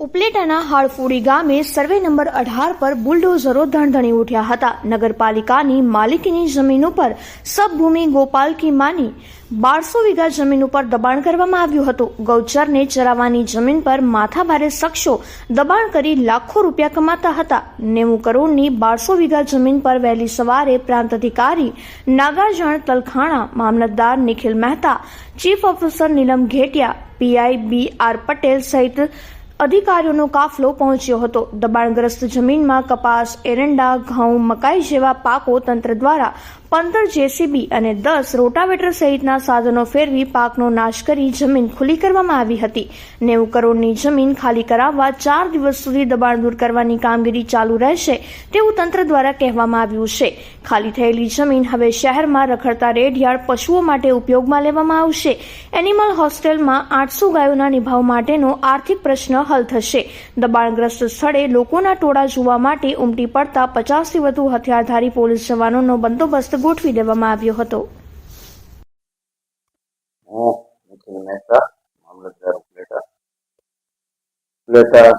ઉપલેટાના હાળફોડી ગામે survey number અઢાર પર બુલડોઝરો ધણધણી ઉઠ્યા હતા. નગરપાલિકાની માલિકીની જમીન ઉપર સબભૂમિ ગોપાલ કી માની બારસો વીઘા જમીન ઉપર દબાણ કરવામાં આવ્યું હતું. ગૌચરને ચરાવવાની જમીન પર માથાભારે શખ્સો દબાણ કરી લાખો રૂપિયા કમાતા હતા. નેવું કરોડની બારસો વીઘા જમીન પર વહેલી સવારે પ્રાંત અધિકારી નાગાર્જણ તલખાણા, મામલતદાર Nikhil Mehta, chief officer Nilam Ghetiya, PI B R Patel સહિત અધિકારીઓનો કાફલો પહોંચ્યો હતો. દબાણગ્રસ્ત જમીનમાં કપાસ એરંડા ઘઉં મકાઈ જેવા પાકો તંત્ર દ્વારા પંદર જેસીબી અને દસ રોટાવેટર સહિતના સાધનો ફેરવી પાકનો નાશ કરી જમીન ખુલ્લી કરવામાં આવી હતી. નેવું કરોડની જમીન ખાલી કરાવવા ચાર દિવસ સુધી દબાણ દૂર કરવાની કામગીરી ચાલુ રહેશે તેવું તંત્ર દ્વારા કહેવામાં આવ્યું છે. ખાલી થયેલી જમીન હવે શહેરમાં રખડતા રેઢિયાળ પશુઓ માટે ઉપયોગમાં લેવામાં આવશે. એનિમલ હોસ્ટેલમાં આઠસો ગાયોના નિભાવ માટેનો આર્થિક પ્રશ્ન હલ થશે. દબાણગ્રસ્ત સ્થળે લોકોના ટોળા જોવા માટે ઉમટી પડતા પચાસથી વધુ હથિયારધારી પોલીસ જવાનોનો બંદોબસ્ત ગોઠવી દેવામાં આવ્યો હતો. મામલતદાર ઉપલેટા. ઉપલેટા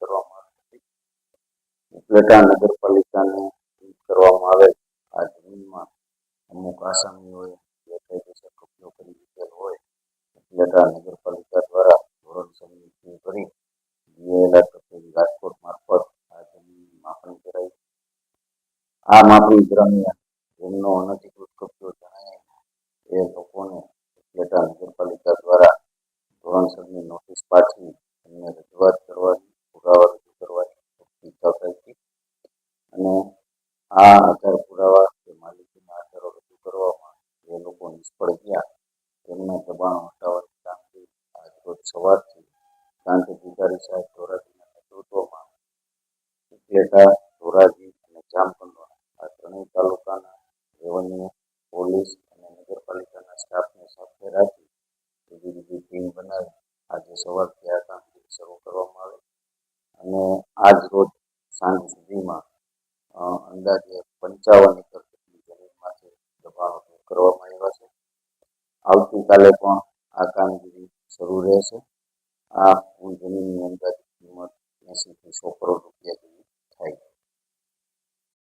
કરવામાં આવી હતી. ઉપલેટા નગરપાલિકાને કરવામાં આવે આ જમીનમાં અમુક આસામીઓએ કરી લીધેલ હોય. નગરપાલિકા આ માપણી દરમિયાન એમનો અનધિકૃત કબજો જણાય એ લોકોને ઉપલેટા નગરપાલિકા દ્વારા ધોરણસરની નોટિસ પાઠવી, એમને રજૂઆત કરવાની પુરાવા રજૂ કરવાની પૂરતી તક અને આ આધાર પુરાવા કે માલિકીના આધારો રજૂ કરવામાં જે લોકો નિષ્ફળ ગયા તેમના દબાણ હટાવવાની કામગીરી આજરોજ સવારથી પ્રાંત અધિકારી સાહેબ ધોરાજીના નેતૃત્વમાં. ઉપલેટા ધોરાજી અને જામકંડોરણા સવારથી આ કામગીરી શરૂ કરવામાં આવે. અને આજ રોજ સાંજ સુધીમાં અંદાજે પંચાવન એકર જેટલી જમીનમાં દબાણો દૂર કરવામાં આવ્યા છે. આવતીકાલે પણ આ કામગીરી શરૂ રહેશે. આ કુલ જમીનની અંદાજિત કિંમત એંસીથી સો કરોડ